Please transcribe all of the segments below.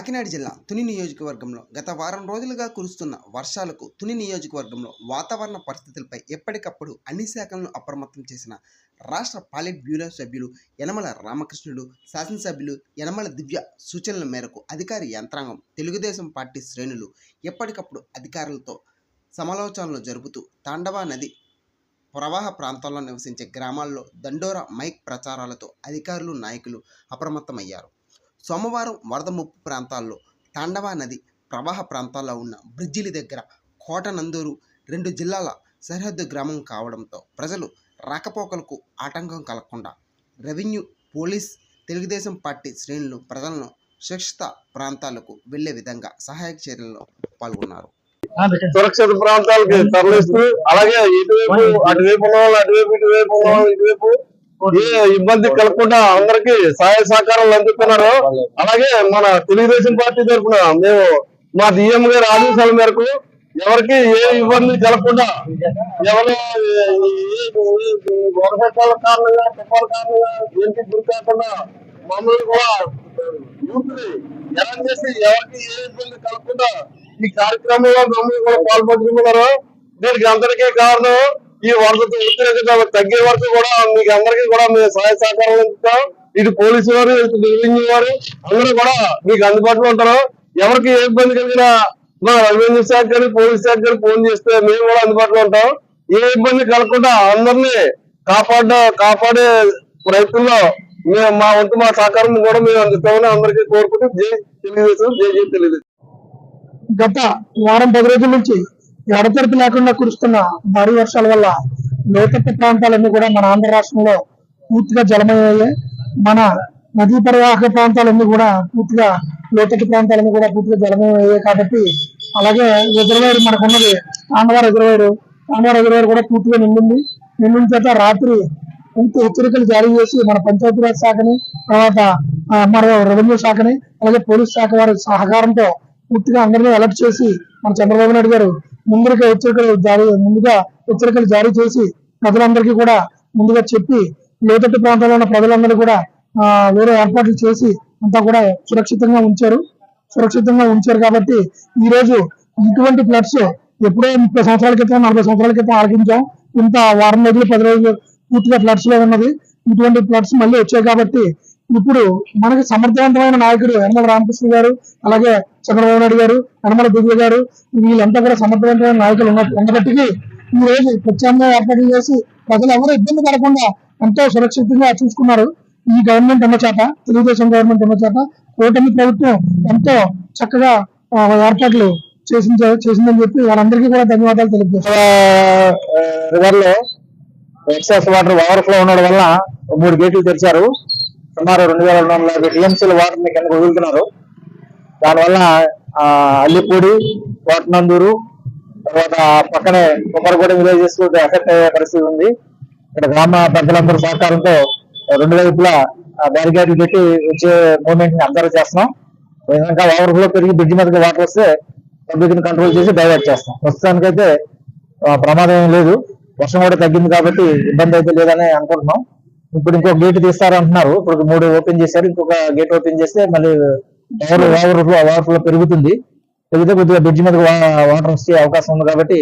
కాకినాడ జిల్లా తుని నియోజకవర్గంలో గత వారం రోజులుగా కురుస్తున్న వర్షాలకు తుని నియోజకవర్గంలో వాతావరణ పరిస్థితులపై ఎప్పటికప్పుడు అన్ని శాఖలను అప్రమత్తం చేసిన రాష్ట్ర పాలిట్ బ్యూరో సభ్యులు యనమల రామకృష్ణుడు శాసనసభ్యులు యనమల దివ్య సూచనల మేరకు అధికారి యంత్రాంగం తెలుగుదేశం పార్టీ శ్రేణులు ఎప్పటికప్పుడు అధికారులతో సమాలోచనలు జరుపుతూ తాండవా నది ప్రవాహ ప్రాంతాల్లో నివసించే గ్రామాల్లో దండోరా మైక్ ప్రచారాలతో అధికారులు నాయకులు అప్రమత్తమయ్యారు. సోమవారం వరద ముప్పు ప్రాంతాల్లో తాండవా నది ప్రవాహ ప్రాంతాల్లో ఉన్న బ్రిడ్జిల దగ్గర కోటనందూరు రెండు జిల్లాల సరిహద్దు గ్రామం కావడంతో ప్రజలు రాకపోకలకు ఆటంకం కలగకుండా రెవెన్యూ పోలీస్ తెలుగుదేశం పార్టీ శ్రేణులు ప్రజలను సురక్షిత ప్రాంతాలకు వెళ్ళే విధంగా సహాయక చర్యల్లో పాల్గొన్నారు. సురక్షిత ప్రాంతాలకు తరలిస్తూ అలాగే ఇటువైపు అటువైపు ఉన్న వాళ్ళు అటువైపు ఇటువైపు ఉన్న వాళ్ళు ఇటువైపు ఏ ఇబ్బంది కలగకుండా అందరికి సహాయ సహకారాలు అందుతున్నారు. అలాగే మన తెలుగుదేశం పార్టీ తరఫున మేము మా డిఎం గారి ఆదేశాల మేరకు ఎవరికి ఏ ఇబ్బంది కలగకుండా ఎవరు వర్షాకాల కారణంగా తుఫాన్ కారణంగా ఏంటి గురి కాకుండా మమ్మల్ని కూడా ఎలా చేసి ఎవరికి ఏ ఇబ్బంది కలగకుండా ఈ కార్యక్రమంలో మమ్మల్ని కూడా పాల్పంచుకున్నారు. దీనికి అందరికీ కారణం ఈ వరద వ్యతిరేకత తగ్గే వరకు కూడా మీకు అందరికీ కూడా మేము సహాయ సహకారాలు ఇస్తాం ఇటు పోలీసు వారు ఇటు రెవెన్యూ వారు అందరూ కూడా మీకు అందుబాటులో ఉంటారు. ఎవరికి ఏ ఇబ్బంది కలిగినా మా రెవెన్యూ శాఖ కానీ పోలీస్ శాఖ కానీ ఫోన్ చేస్తే మేము కూడా అందుబాటులో ఉంటాం. ఏ ఇబ్బంది కలగకుండా అందరినీ కాపాడ కాపాడే ప్రయత్నంలో మేము మా వంతు మా సహకారం కూడా మేము అందుతామని అందరికీ కోరుకుంటూ జై తెలియజేస్తాం జై జై తెలియజేస్తాం గత వారం పది రోజుల నుంచి ఎడతెరిపి లేకుండా కురుస్తున్న భారీ వర్షాల వల్ల లోతట్టు ప్రాంతాలన్నీ కూడా మన ఆంధ్ర రాష్ట్రంలో పూర్తిగా జలమయ్యాయి మన నదీ పరివాహక ప్రాంతాలన్నీ కూడా పూర్తిగా లోతట్టు ప్రాంతాలన్నీ కూడా పూర్తిగా జలమయ్యాయి కాబట్టి అలాగే రిజర్వాయర్ మనకున్నది ఆంధ్ర తాండవ రిజర్వాయర్. తాండవ రిజర్వాయర్ కూడా పూర్తిగా నిండింది. నిండిన చేత రాత్రి పూర్తి హెచ్చరికలు జారీ చేసి మన పంచాయతీరాజ్ శాఖని తర్వాత మన రెవెన్యూ శాఖని అలాగే పోలీస్ శాఖ వారి సహకారంతో పూర్తిగా అందరినీ అలర్ట్ చేసి మన చంద్రబాబు నాయుడు గారు ముందుగా హెచ్చరికలు జారీ ముందుగా హెచ్చరికలు జారీ చేసి ప్రజలందరికీ కూడా ముందుగా చెప్పి లోతట్టు ప్రాంతాల్లో ఉన్న ప్రజలందరూ కూడా వేరే ఏర్పాట్లు చేసి అంతా కూడా సురక్షితంగా ఉంచారు. సురక్షితంగా ఉంచారు కాబట్టి ఈ రోజు ఇటువంటి ఫ్లడ్స్ ఎప్పుడో ముప్పై సంవత్సరాల క్రితం నలభై సంవత్సరాల క్రితం ఆలకించాం ఇంత వారం రోజులు పది రోజులు పూర్తిగా ఫ్లడ్స్లో ఉన్నది. ఇటువంటి ఫ్లడ్స్ మళ్ళీ వచ్చాయి కాబట్టి ఇప్పుడు మనకి సమర్థవంతమైన నాయకుడు యనమల రామకృష్ణ గారు అలాగే చంద్రబాబు నాయుడు గారు యనమల దుర్గ గారు వీళ్ళంతా కూడా సమర్థవంతమైన నాయకులు ఉన్నారు ఉండబట్టికి ఈ రోజు ప్రత్యామ్నాయ ఏర్పాట్లు చేసి ప్రజలు ఎవరు ఇబ్బంది పడకుండా ఎంతో సురక్షితంగా చూసుకున్నారు. ఈ గవర్నమెంట్ ఉన్న చేత తెలుగుదేశం గవర్నమెంట్ ఉన్న చేత కూటమి ప్రభుత్వం ఎంతో చక్కగా ఏర్పాట్లు చేసింది చేసిందని చెప్పి వాళ్ళందరికీ కూడా ధన్యవాదాలు తెలియజేస్తారు రివర్లో ఎక్సెస్ వాటర్ ఓవర్ఫ్లో ఉండడం వల్ల మూడు గేట్లు తెరిచారు. సుమారు రెండు వేల రెండు వందల యాభై టీఎంసీల వాటర్ని కిందకు వదులుతున్నారు. దానివల్ల అల్లిపూడి కోటనందూరు తర్వాత పక్కనే కొబ్బరిగూడ విలేజెస్ ఎఫెక్ట్ అయ్యే పరిస్థితి ఉంది. ఇక్కడ గ్రామ పెద్దలందరూ సహకారంతో రెండు వైపులా బ్యారికేడ్లు పెట్టి వచ్చే మూమెంట్ని అబ్జర్వ్ చేస్తున్నాం. ఇంకా ఓవర్ఫ్లో పెరిగి బ్రిడ్జ్ మీదకి వాటర్ వస్తే పబ్లిక్ కంట్రోల్ చేసి డైవర్ట్ చేస్తాం ప్రస్తుతానికైతే ప్రమాదం ఏం లేదు. వర్షం కూడా తగ్గింది కాబట్టి ఇబ్బంది అయితే లేదని అనుకుంటున్నాం. ఇప్పుడు ఇంకో గేట్ తీస్తారంటున్నారు. ఇప్పుడు మూడు ఓపెన్ చేశారు ఇంకొక గేట్ ఓపెన్ చేస్తే మళ్ళీ ఓవర్ ఓవర్ ఓవర్ ఫ్లో పెరుగుతుంది. పెరిగితే కొద్దిగా బ్రిడ్జ్ మీద వాటర్ వచ్చే అవకాశం ఉంది కాబట్టి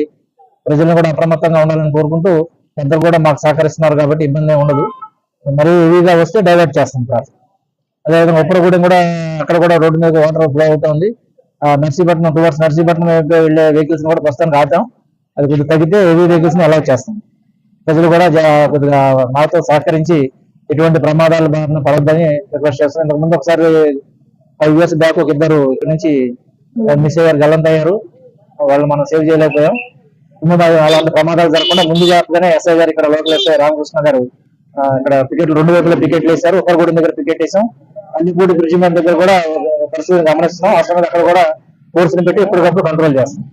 ప్రజలను కూడా అప్రమత్తంగా ఉండాలని కోరుకుంటూ పెద్దలు కూడా మాకు సహకరిస్తున్నారు కాబట్టి ఇబ్బంది ఉండదు. మరీ హెవీగా వస్తే డైవర్ట్ చేస్తాం సార్. అదేవిధంగా ఉప్పరగూడెం కూడా అక్కడ కూడా రోడ్డు మీద వాటర్ ఫ్లో అవుతుంది ఆ, నర్సీపట్నం టువర్స్ నర్సీపట్నం వెళ్ళే వెహికల్స్ కూడా ప్రస్తుతానికి ఆపాం. అది కొద్దిగా తగ్గితే హెవీ వెహికల్స్ని అలౌ చేస్తాం. ప్రజలు కూడా కొద్దిగా మాతో సహకరించి ఎటువంటి ప్రమాదాలు బారిన పడొద్దని రిక్వెస్ట్ చేస్తాం ఇంతకు ముందు ఒకసారి ఫైవ్ ఇయర్స్ బ్యాక్ ఒక ఇద్దరు ఇక్కడ నుంచి మిస్ అయ్యారు గల్లంతయ్యారు. వాళ్ళు మనం సేవ్ చేయలేకపోయాం. అలాంటి ప్రమాదాలు జరగకుండా ముందు జాగ్రత్తగానే ఎస్ఐ గారు ఇక్కడ లోకల్ ఎస్ఐ రామకృష్ణ గారు ఇక్కడ పికెట్లు రెండు వైపుల పికెట్లు వేశారు. ఒకరిగూడెం దగ్గర పికెట్ వేసాం అల్లిపూడి బ్రిడ్జి మీద దగ్గర కూడా పరిస్థితిని గమనిస్తున్నాం. అవసరమైతే అక్కడ కూడా ఫోర్స్ని పెట్టి ఎప్పటికప్పుడు కంట్రోల్ చేస్తాం